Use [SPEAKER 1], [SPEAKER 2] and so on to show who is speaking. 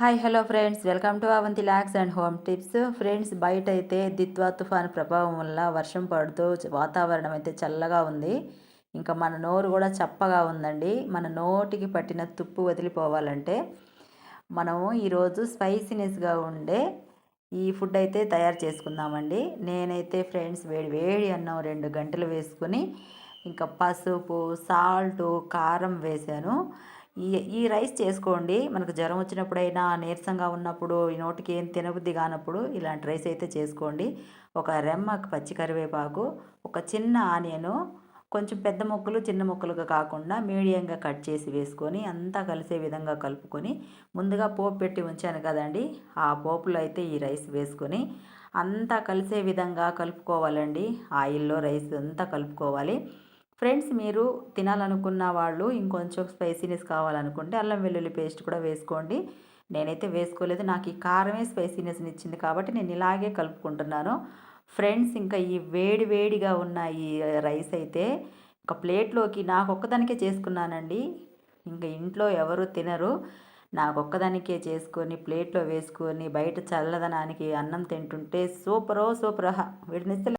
[SPEAKER 1] Hi hello friends welcome to Avanti lux and home tips friends బయట అయితే దిత్వా తుఫాన్ ప్రభావం వల్ల వర్షం పడుతూ వాతావరణం అయితే చల్లగా ఉంది. ఇంకా మన నోరు కూడా చప్పగా ఉందండి. మన నోటికి పట్టిన తుప్పు వదిలిపోవాలంటే మనము ఈరోజు స్పైసీనెస్గా ఉండే ఈ ఫుడ్ అయితే తయారు చేసుకుందామండి. నేనైతే ఫ్రెండ్స్ వేడి వేడి అన్నం రెండు గంటలు వేసుకుని ఇంకా పసుపు సాల్టు కారం వేసాను. ఈ ఈ రైస్ చేసుకోండి. మనకు జ్వరం వచ్చినప్పుడైనా నీరసంగా ఉన్నప్పుడు ఈ నోటికి ఏం తినబుద్ధి కానప్పుడు ఇలాంటి రైస్ అయితే చేసుకోండి. ఒక రెమ్మ పచ్చి కరివేపాకు ఒక చిన్న ఆనియను కొంచెం పెద్ద ముక్కలు చిన్న ముక్కలుగా కాకుండా మీడియంగా కట్ చేసి వేసుకొని అంతా కలిసే విధంగా కలుపుకొని ముందుగా పోపు పెట్టి ఉంచాను కదండి. ఆ పోపులో అయితే ఈ రైస్ వేసుకొని అంతా కలిసే విధంగా కలుపుకోవాలండి. ఆయిల్లో రైస్ అంతా కలుపుకోవాలి. ఫ్రెండ్స్ మీరు తినాలనుకున్న వాళ్ళు ఇంకొంచెం స్పైసీనెస్ కావాలనుకుంటే అల్లం వెల్లుల్లి పేస్ట్ కూడా వేసుకోండి. నేనైతే వేసుకోలేదు. నాకు ఈ కారమే స్పైసీనెస్ని ఇచ్చింది కాబట్టి నేను ఇలాగే కలుపుకుంటున్నాను. ఫ్రెండ్స్ ఇంకా ఈ వేడి వేడిగా ఉన్న ఈ రైస్ అయితే ఒక ప్లేట్లోకి నాకు ఒక్కదానికే చేసుకున్నానండి. ఇంకా ఇంట్లో ఎవరు తినరు. నాకు ఒక్కదానికే చేసుకొని ప్లేట్లో వేసుకొని బయట చల్లదనానికి అన్నం తింటుంటే సూపరో సూపర్. విడినిస్తే